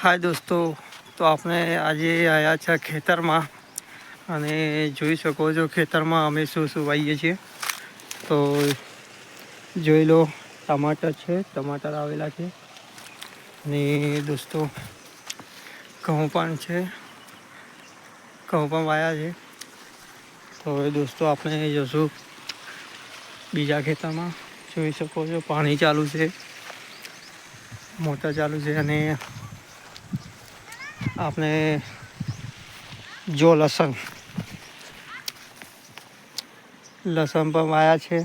હાય દોસ્તો, તો આપણે આજે આવ્યા છે ખેતરમાં અને જોઈ શકો છો ખેતરમાં અમે શું શું વાવીએ છીએ. તો જોઈ લો, ટમાટર છે, ટમાટર આવેલા છે. અને દોસ્તો, ઘઉં પણ છે, ઘઉં પણ વાયા છે. તો હવે દોસ્તો આપણે જશું બીજા ખેતરમાં. જોઈ શકો છો, પાણી ચાલુ છે, મોટર ચાલુ છે અને આપણે જો લસણ. લસણ પણ વાયા છે.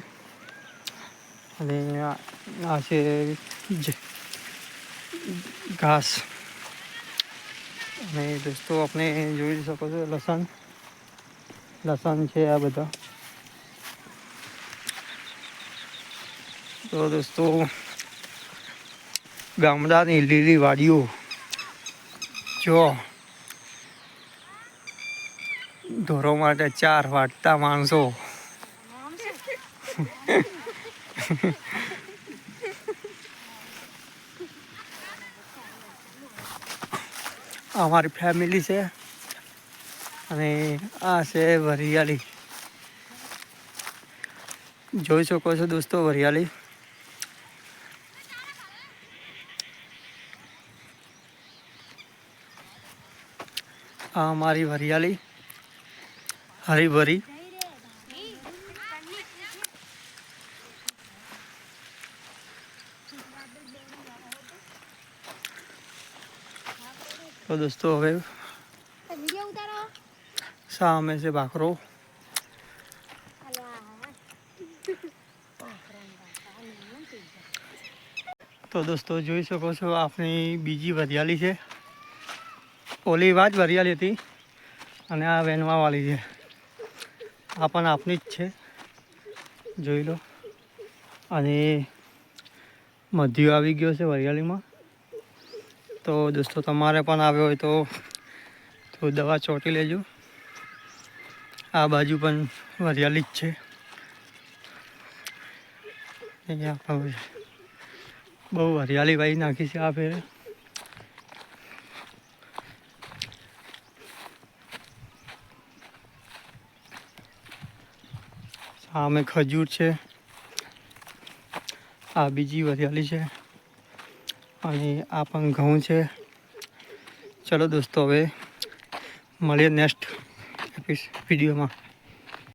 અને આ છે ઘાસ. અને દોસ્તો, આપણે જોઈ શકો છો લસણ. લસણ છે આ બધા. તો દોસ્તો, ગામડાની લીલી વાડીઓ જો ઢોરો માટે ચાર વાટતા માણસો. અમારી ફેમિલી છે અને આ છે વરિયાળી. જોઈ શકો છો દોસ્તો વરિયાળી. આ અમારી વરિયાળી, હરીભરી. તો દોસ્તો હવે સામે છે ભાખરો. તો દોસ્તો જોઈ શકો છો, આપણી બીજી વરિયાળી છે. ઓલી વાત વરિયાળી હતી. અને આ વેનવાવાળી છે. આ પણ આપની જ છે. જોઈ લો. અને મધ્યો આવી ગયો છે વરિયાળીમાં. તો દોસ્તો, તમારે પણ આવ્યો હોય તો તો દવા ચોંટી લેજો. આ બાજુ પણ વરિયાળી જ છે. બહુ હરિયાળી વાઈ નાખી છે આ ફેરે. સામે ખજૂર છે. આ બીજી વરિયાળી છે. અને આ પણ ઘઉં છે. ચલો દોસ્તો, હવે મળીએ નેક્સ્ટ વિડીયોમાં.